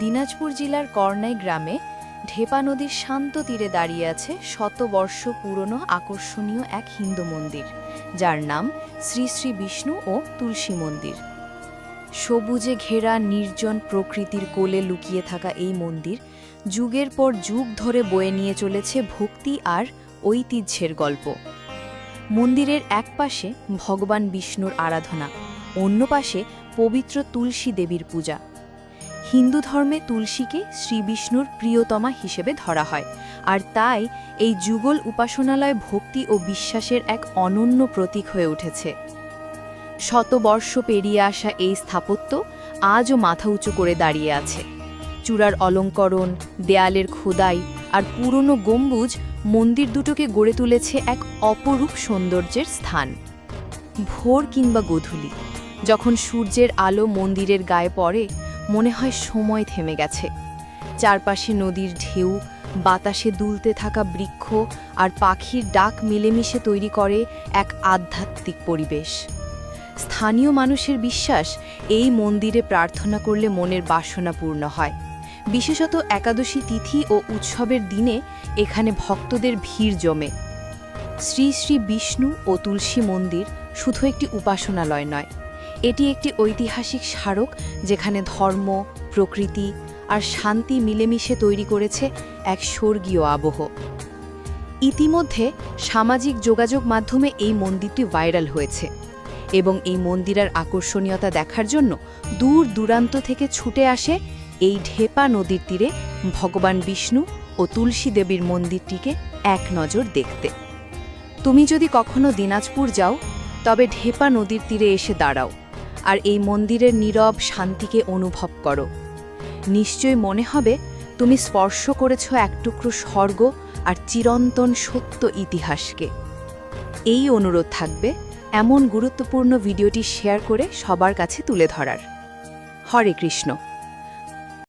দিনাজপুর জেলার করনাই গ্রামে ঢেপা নদীর শান্ত তীরে দাঁড়িয়ে আছে শতবর্ষ পুরনো আকর্ষণীয় এক হিন্দু মন্দির, যার নাম শ্রী শ্রী বিষ্ণু ও তুলসী মন্দির। সবুজে ঘেরা নির্জন প্রকৃতির কোলে লুকিয়ে থাকা এই মন্দির যুগের পর যুগ ধরে বয়ে নিয়ে চলেছে ভক্তি আর ঐতিহ্যের গল্প। মন্দিরের এক পাশে ভগবান বিষ্ণুর আরাধনা, অন্য পাশে পবিত্র তুলসী দেবীর পূজা। হিন্দু ধর্মে তুলসীকে শ্রীবিষ্ণুর প্রিয়তমা হিসেবে ধরা হয়। আর তাই এই যুগল উপাসনালয় ভক্তি ও বিশ্বাসের এক অনন্য প্রতীক হয়ে উঠেছে। শতবর্ষ পেরিয়ে আসা এই স্থাপত্য আজও মাথা উঁচু করে দাঁড়িয়ে আছে। চূড়ার অলঙ্করণ, দেয়ালের খোদাই আর পুরনো গম্বুজ মন্দির দুটোকে গড়ে তুলেছে এক অপরূপ সৌন্দর্যের স্থান। ভোর কিংবা গোধূলি, যখন সূর্যের আলো মন্দিরের গায়ে পড়ে মনে হয় সময় থেমে গেছে। চারপাশে নদীর ঢেউ, বাতাসে দুলতে থাকা বৃক্ষ আর পাখির ডাক মিলেমিশে তৈরি করে এক আধ্যাত্মিক পরিবেশ। স্থানীয় মানুষের বিশ্বাস, এই মন্দিরে প্রার্থনা করলে মনের বাসনা পূর্ণ হয়। বিশেষত একাদশী তিথি ও উৎসবের দিনে এখানে ভক্তদের ভিড় জমে। শ্রী শ্রী বিষ্ণু ও তুলসী মন্দির শুধু একটি উপাসনালয় নয় এটি একটি ঐতিহাসিক স্মারক যেখানে ধর্ম, প্রকৃতি আর শান্তি মিলেমিশে তৈরি করেছে এক স্বর্গীয় আবহ। ইতিমধ্যে সামাজিক যোগাযোগ মাধ্যমে এই মন্দিরটি ভাইরাল হয়েছে এবং এই মন্দিরের আকর্ষণীয়তা দেখার জন্য দূর দূরান্ত থেকে ছুটে আসে এই ঢেপা নদীর তীরে ভগবান বিষ্ণু ও তুলসী দেবীর মন্দিরটিকে এক নজর দেখতে। তুমি যদি কখনো দিনাজপুর যাও, তবে ঢেপা নদীর তীরে এসে দাঁড়াও। আর এই মন্দিরের নীরব শান্তিকে অনুভব করো। নিশ্চয় মনে হবে তুমি স্পর্শ করেছ এক টুকরো স্বর্গ আর চিরন্তন সত্য ইতিহাসকে। এই অনুরোধ থাকবে এমন গুরুত্বপূর্ণ ভিডিওটি শেয়ার করে সবার কাছে তুলে ধরার। হরে কৃষ্ণ।